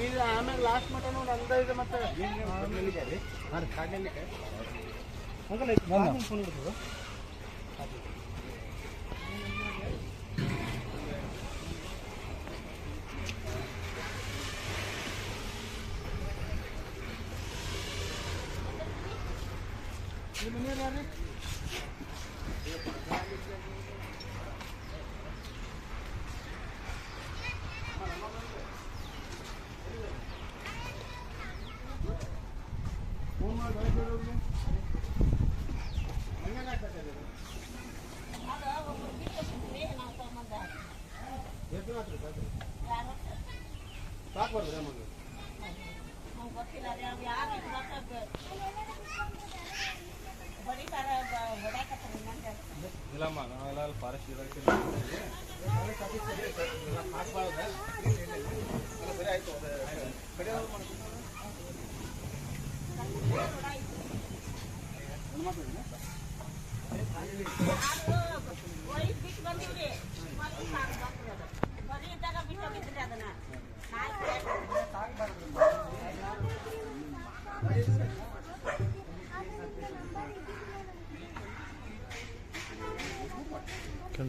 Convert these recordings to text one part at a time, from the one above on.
ಈಗ ಆಮೇಲೆ ಲಾಸ್ಟ್ ಮಟ್ಟ ನೋಡಿ ಅಂದ ಇದೆ ಮತ್ತೆ ಫೋನ್ ಹಿಡಿದು ಮಗ ಗೊತ್ತಿಲ್ಲ ಯಾರು ಫೋನ್ ಮಾಡಿ ಬೆಳಗ್ಗೆ ಹಂಗೇನೆ ಹಾಕ್ಸಕ್ಕೆ ಅದು ಎಷ್ಟು ಮಾತ್ರ ಸಾಕ್ಬಾರ್ದು ನಮಗೆ ಇಲ್ಲಮ್ಮ ನಾವೆಲ್ಲ ಫಾರೆಸ್ಟ್ ಇಲಾಖೆ ಹಾಕ್ಬಾರ್ದ ಅಲ್ಲ ಸರಿ ಆಯ್ತು ಕಡಿಯೋದು ಮಾಡ್ಕೊಂಡು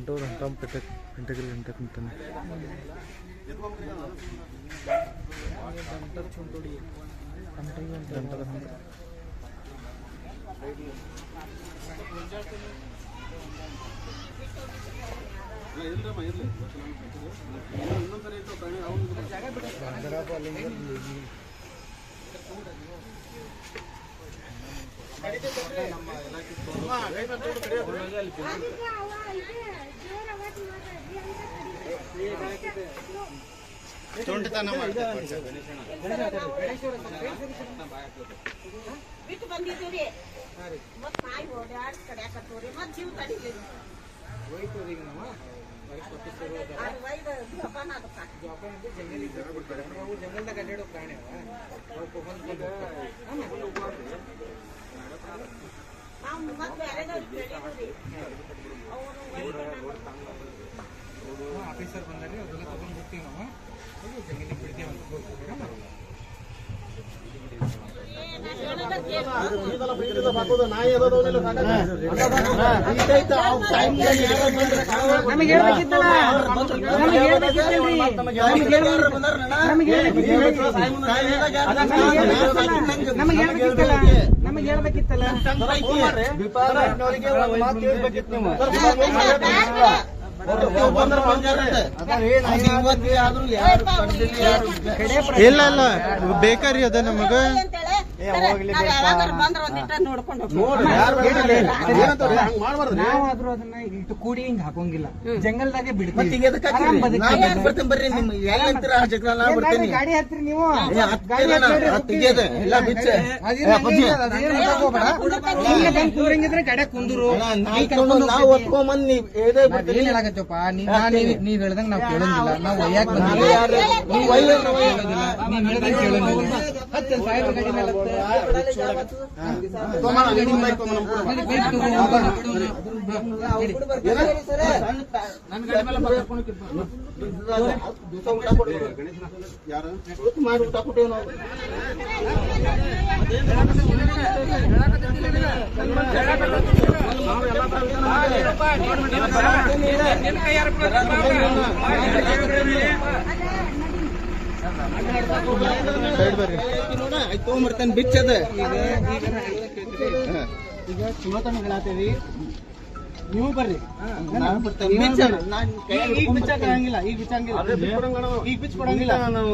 ಕಂಟೋರ್ ಅಂಟಾಮ್ ಪೆಟಕ್ ಪೆಂಟಗಲ್ ಗಂಟಕ್ ಅಂತಾನೆ. ಗಂಟದ ಹಂತ ಇಲ್ರಮ್ಮ ಇರ್ಲಿ ಇನ್ನೊಂದ್ಸರಿ ಇಟ್ಟು ಪ್ರಾಣಿ ಅವ್ನು ನಮ್ಮ ಇಲಾಖೆ ಬಿಟ್ಟು ಬಂದಿದ್ದೀವಿ ಮತ್ ನಾಯಿ ಓಡಾಡ್ ಕಡ್ಯಾಕತ್ತವ್ರಿ ಮತ್ ಜೀವ ತಡಿಲಿಲ್ಲ ಅದು ಒಯ್ದು ಜೋಪಾನ ಅದಕ್ಕ ಜಂಗಲ್ದಾಗ ಅಡ್ಡಾಡೋ ಪ್ರಾಣಿ ನಾವು ಮತ್ ಬೇರೆದವ್ರಿಗೆ ಕೇಳಿದ್ವಿ ಅವರು ಆಫೀಸರ್ ಬಂದಾಗ ಅದೆಲ್ಲ ತಗೊಂಡು ಹೋಗ್ತೀವಿ ನಾವು ಅದು ಜಮೀನಿಗೆ ಬಿಡ್ತೀವಿ ಅಂತ ಹೋಗ್ತೀವಿ ನಮಗೆ ಹೇಳ್ಬೇಕಿತ್ತಲ್ಲ ಇಲ್ಲ. ಇಲ್ಲ. ಬೇಕಾರಿ ಅದ ನಮಗ. ನಾವಾದ್ರೂ ಅದನ್ನ ಇಟ್ಟು ಕೂಡಿ ಹಿಂಗ್ ಹಾಕೋಂಗಿಲ್ಲ. ಜಂಗಲ್ದಾಗೆ ಬಿಡ್ತೀವಿ. ಗಾಡಿ ಹತ್ರಿ ನೀವು? ಗಾಡಿ ಕುಂದ್ರು. ನಾವು ನೀವ್ ಹೇಳ್ದಂಗ್ ಕೇಳಂಗಿಲ್ಲ. ನಾವ್ ಬಂದಿಲ್ಲ. ನೀವ್ ಹೇಳ್ದಂಗ್ ಕೇಳಂಗಿಲ್ಲ. ಹತ್ತು ಸಾವಿರ ಗಾಡಿ ಮೇಲೆ ಮಾಡಿ ಊಟ ಕೊಟ್ಟೇವ್ ನಾವು ಸೈಡ್ ಬರ್ರಿ ತೊಗೊಂಬರ್ತಾನೆ ಬಿಚ್ಚದ ಈಗ ಈಗ ಹೇಳತ್ತೀವಿ ನೀವು ಬರ್ರಿ ಈಗ ಈಗ ಬಿಚ್ಚಾಕ ಆಗಂಗಿಲ್ಲ ಈಗ ಬಿಚ್ಚಂಗಿಲ್ಲ ಈಗ ಬಿಚ್ಚ ಕೊಡಂಗಿಲ್ಲ ನಾವು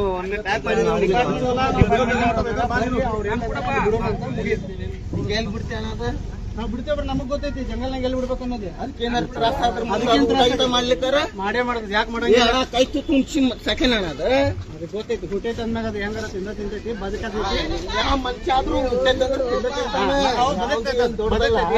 ಬಿಡ್ತೇನೆ ಅದು ನಾವು ಬಿಡ್ತೇವ್ರಿ ನಮಗ್ ಗೊತ್ತೈತಿ ಜಂಗಲ್ನಾಗ ಎಲ್ಲಿ ಬಿಡ್ಬೇಕು ಅನ್ನೋದೇ. ಅದಕ್ಕೆ ತ್ರಾಸ ಆದ್ರೆ ಅದಕ್ಕೇನ್ ತ್ರಾಸ ಅದಕ್ಕೆ ಮಾಡ್ಲಿಕ್ಕಾರ? ಮಾಡೇ ಮಾಡೋದು ಯಾಕೆ ಮಾಡೋದು ಮಾಡಂಗಿಲ್ಲ ಅಣ್ಣ, ಕೈ ತುತ್ತುಂಚಿ ಸೆಕೆಂಡ್ ಅಣ್ಣ ಅದಕ್ಕೆ ಅದು ಗೊತ್ತೈತಿ ಹುಟ್ಟೈತಿ ಅಂದಾಗ ಅದು ಹೆಂಗಾರ ತಿಂದ ತಿಂತೈತಿ ಬದುಕತೈತಿ ಯಾವ ಮನುಷ್ಯ ಆದ್ರೂ ತಿಂದ ತಿಂತಾನೆ. ಬದುಕ್ತೈತಿ ಅದು. ಬದುಕ್ತೈತಿ,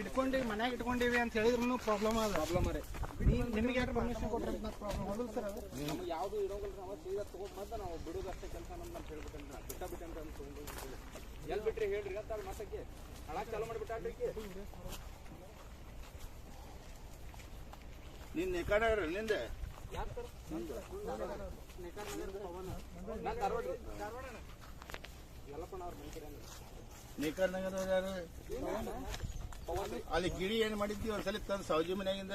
ಇಟ್ಕೊಂಡಿವಿ ಮನ್ಯಾಗ ಇಟ್ಕೊಂಡಿವಿ ಅಂತ ಹೇಳಿದ್ರು ಪ್ರಾಬ್ಲಮ್ ಅದ. ಪ್ರಾಬ್ಲಮ್ ರೀ. ನಿಮಗೆ ಯಾರು ಪರ್ಮಿಷನ್ ಕೊಟ್ರೆ ಪ್ರಾಬ್ಲಮ್ ಹೌದು ಸರ್ ಅದು? ಯಾವುದು ಇರೋಂಗಿಲ್ಲ ನಾವು ಸೀದಾ ತೊಗೊಂಡು ಮತ್ತೆ ನಾವು ಬಿಡುದಷ್ಟೇ ಕೆಲಸ ನಮ್ದು ಅಂತ ಹೇಳ್ಬಿಟ್ಟೆ ಬಿಟ್ಟ ಬಿಟ್ಟೆ ಅಂತ ಅನ್ಕೊಂಡು ಎಲ್ಲಿ ಬಿಟ್ರಿ ಹೇಳ್ರಿ ಅಂತ ಮಾತಕ್ಕೆ ಹಳಕ್ ಚಾಲು ಮಾಡಿಬಿಟ್ಟಾಡ್ರಿ ನಿನ್ನ ಈ ಕಡೆ ಇರು, ನಿಂದೆ. ನಾನು ಧಾರವಾಡ ರೀ. ಯಲ್ಲಪ್ಪನ ಅವ್ರ ಮನೆ ಕಡೆ ನೇಕಾರ್ನಾಗ ಯಾರು ಅಲ್ಲಿ ಗಿಳಿ ಏನ್ ಮಾಡಿದ್ವಿ ಒಂದ್ಸಲ ತಂದು ಸೌಜಿ ಮನ್ಯಾಗಿಂದ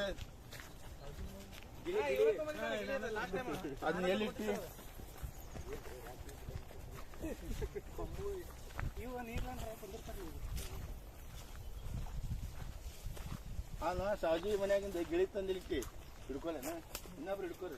ಅದನ್ನ ಎಲ್ಲಿಟ್ಟಿ? ಅಲ್ಲ, ಸೌಜಿ ಮನ್ಯಾಗಿಂದ ಗಿಳಿ ತಂದಿಲಿಕ್ಕೆ ಹಿಡ್ಕೊಲೇನ ಇನ್ನೊಬ್ರು ಹಿಡ್ಕೋರಿ.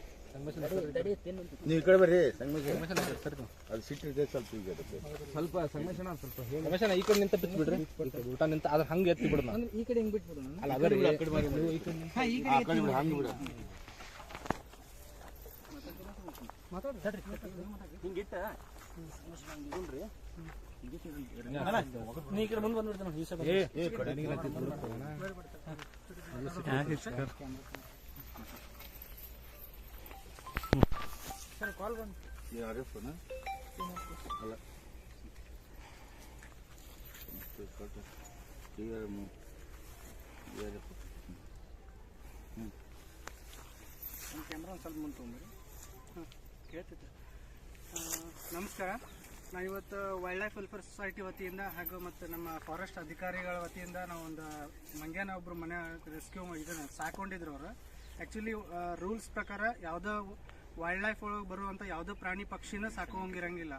ನೀವು ಈ ಕಡೆ ಬರ್ರಿ ಸಂಗಮೇಶ ಅದು ಸಿಟ್ಟಿದೆ ಸ್ವಲ್ಪ ಈಗ ಅದಕ್ಕೆ ಸ್ವಲ್ಪ ಸಂಗಮೇಶನ ಸ್ವಲ್ಪ ಸಂಗಮೇಶನ ಈ ಕಡೆ ನಿಂತ ಬಿತ್ತು ಬಿಡ್ರಿ ಊಟ ನಿಂತ ಅದ್ರ ಹಂಗೆ ಎತ್ತಿ ಬಿಡೋಣ ಅಂದ್ರೆ ಈ ಕಡೆ ಹಿಂಗ್ ಬಿಡೋಣ ಅಲ್ಲ ರೀ ಹಾ ಈ ಕಡೆ ಕಡೆ ಬಿಡು ಹಂಗೆ ಬಿಡು ಹಿಂಗಿಟ್ಟ ನೀ ಈ ಕಡೆ ಮುಂದೆ ಬಂದ್ಬಿಡ್ತಾನೆ ಈ ಸಲ ಏ ಕಡೆ ಕಾಲ್ ಬಂತು. ಯಾರೇ ಫೋನ್ ಅಲ್ಲ. ಹ್ಞೂ ಕ್ಯಾಮ್ರಾ ಒಂದು ಸ್ವಲ್ಪ ಮುಂದೆ ತೊಗೊಂಬಿಡಿ ಹಾಂ ಕೇಳ್ತೈತೆ ನಮಸ್ಕಾರ. ನಾವು ಇವತ್ತು ವೈಲ್ಡ್ ಲೈಫ್ ವೆಲ್ಫೇರ್ ಸೊಸೈಟಿ ವತಿಯಿಂದ ಹಾಗೂ ಮತ್ತು ನಮ್ಮ ಫಾರೆಸ್ಟ್ ಅಧಿಕಾರಿಗಳ ವತಿಯಿಂದ ನಾವು ಒಂದು ಮಂಗ್ಯಾನ ಒಬ್ಬರು ಮನೆ ರೆಸ್ಕ್ಯೂ ಇದನ್ನು ಸಾಕೊಂಡಿದ್ರು ಅವರು. ಆ್ಯಕ್ಚುಲಿ ರೂಲ್ಸ್ ಪ್ರಕಾರ ಯಾವುದೋ ವೈಲ್ಡ್ ಲೈಫ್ ಒಳಗೆ ಬರುವಂಥ ಯಾವುದೇ ಪ್ರಾಣಿ ಪಕ್ಷಿನ ಸಾಕೋಂಗಿರಂಗಿಲ್ಲ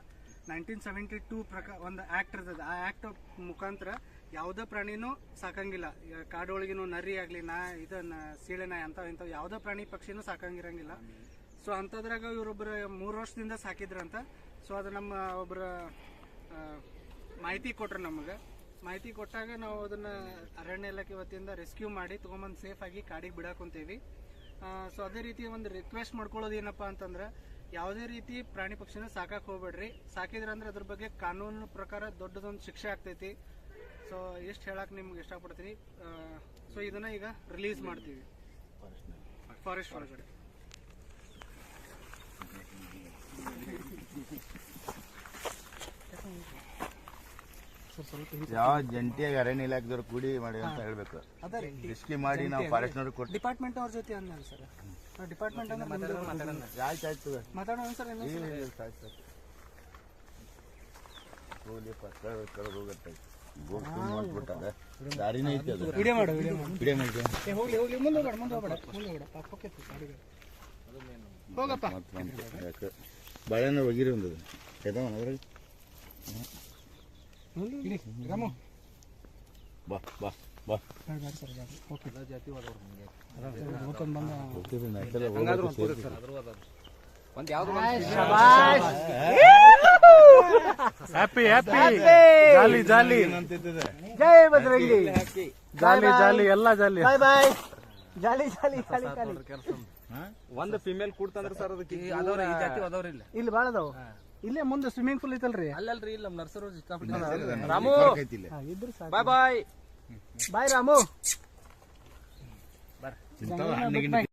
ನೈನ್ಟೀನ್ ಸೆವೆಂಟಿ ಟೂ ಪ್ರಕಾರ ಒಂದು ಆ್ಯಕ್ಟ್ ಇರ್ತದೆ. ಆ ಆ್ಯಕ್ಟ್ ಮುಖಾಂತರ ಯಾವುದೇ ಪ್ರಾಣಿನೂ ಸಾಕಂಗಿಲ್ಲ. ಕಾಡೊಳಗಿನೂ ನರಿ ಆಗಲಿ, ನಾ ಸೀಳೆ ನಾಯಿ ಅಂತ ಇಂಥವು ಯಾವುದೇ ಪ್ರಾಣಿ ಪಕ್ಷಿನೂ ಸಾಕಂಗಿರಂಗಿಲ್ಲ. ಸೊ ಅಂಥದ್ರಾಗ ಇವರೊಬ್ಬರು ಮೂರು ವರ್ಷದಿಂದ ಸಾಕಿದ್ರಂತ. ಸೊ ಅದು ನಮ್ಮ ಒಬ್ಬರ ಮಾಹಿತಿ ಕೊಟ್ರು ನಮಗೆ. ಮಾಹಿತಿ ಕೊಟ್ಟಾಗ ನಾವು ಅದನ್ನ ಅರಣ್ಯ ಇಲಾಖೆ ವತಿಯಿಂದ ರೆಸ್ಕ್ಯೂ ಮಾಡಿ ತೊಗೊಂಬಂದು ಸೇಫ್ ಆಗಿ ಕಾಡಿಗೆ ಬಿಡಾಕೊಂತೀವಿ ಸೊ ಅದೇ ರೀತಿ ಒಂದು ರಿಕ್ವೆಸ್ಟ್ ಮಾಡ್ಕೊಳ್ಳೋದು ಏನಪ್ಪಾ ಅಂತಂದ್ರೆ, ಯಾವುದೇ ರೀತಿ ಪ್ರಾಣಿ ಪಕ್ಷಿನ ಸಾಕಕ್ಕೆ ಹೋಗ್ಬೇಡ್ರಿ. ಸಾಕಿದ್ರಂದ್ರೆ ಅದ್ರ ಬಗ್ಗೆ ಕಾನೂನು ಪ್ರಕಾರ ದೊಡ್ಡದೊಂದು ಶಿಕ್ಷೆ ಆಗ್ತೈತಿ. ಸೊ ಎಷ್ಟು ಹೇಳಕ್ ನಿಮ್ಗೆ ಇಷ್ಟಪಡ್ತೀನಿ. ಸೊ ಇದನ್ನ ಈಗ ರಿಲೀಸ್ ಮಾಡ್ತೀವಿ. ಫಾರೆಸ್ಟ್ ಒಳಗಡೆ. ಯಾವ ಜಂಟಿಯಾಗಿ ಅರಣ್ಯ ಇಲಾಖೆದವ್ರು ಕೂಡಿ ಮಾಡಿ ಅಂತ ಹೇಳ್ಬೇಕು. ಡಿಸ್ಕಿ ಮಾಡಿ ನಾವು ಫಾರೆಸ್ಟ್ ನೋಡಿ ಕೊಟ್ಟು ಡಿಪಾರ್ಟ್ಮೆಂಟ್ ಅವ್ರ ಜೊತೆ ಅಂದ ಸರ್. ಡಿಪಾರ್ಟ್ಮೆಂಟ್ ಅಂದ್ರೆ ಆಯ್ತು ಮಾತಾಡೋಣ ಸರ್ ಕಳೆದು ಹೋಗುತ್ತೆ. ಗೋಪು ಮಾಡ್ಬಿಟ್ಟಾಗ ದಾರಿನೇ ಐತಿ ಅದು. ವಿಡಿಯೋ ಮಾಡು ವಿಡಿಯೋ ಮಾಡು. ವಿಡಿಯೋ ಮಾಡಿ ಏ ಹೋಗ್ಲಿ ಹೋಗ್ಲಿ ಮುಂದೆ ಹೋಗ್ಬೇಡ ಮುಂದೆ ಹೋಗ್ಬೇಡ ಮುಂದೆ ಹೋಗ್ಬೇಡ. ಪಾಪ ಹೋಗ್ತೈತಿ ಗಾಡಿಗೆ. ಹೋಗಪ್ಪ. ಮತ್ತೆ ಯಾಕೆ? ಬಾಳೆಹಣ್ಣು ಒಗಿರಿ ಒಂದು ಎದವ ರಾಮು ಬಾ ಬಾ ಬಾ ಓಕೆ ಒಂದು ಯಾವ್ದು ಹ್ಯಾಪಿ ಹ್ಯಾಪಿ ಜಾಲಿ ಜಾಲಿ ಜೈ ಬಜರಂಗಿ ಜಾಲಿ ಜಾಲಿ ಎಲ್ಲ ಜಾಲಿ ಬಾಯ್ ಬಾಯ್ ಜಾಲಿ ಜಾಲಿ ಜಾಲಿ ಜಾಲಿ ಒಂದು ಫಿಮೇಲ್ ಕೂಡ್ತಂದ್ರೆ ಸರ್ ಅದಕ್ಕೆ ಅದವ್ರ ಈ ಜಾತಿ ಅದವ್ರ ಇಲ್ಲ ಇಲ್ಲಿ ಭಾಳ ಅದಾವ ಇಲ್ಲೇ ಮುಂದೆ ಸ್ವಿಮ್ಮಿಂಗ್ ಪೂಲ್ ಐತಲ್ರಿ. ಅಲ್ಲಲ್ರಿ ಇಲ್ಲ ನಮ್ಮ ನರ್ಸರು. ರಾಮು. ಹಾ, ಸಾಕು. ಬಾಯ್ ಬಾಯ್. ಬಾಯ್ ರಾಮು. ಗಿಣ್ಣು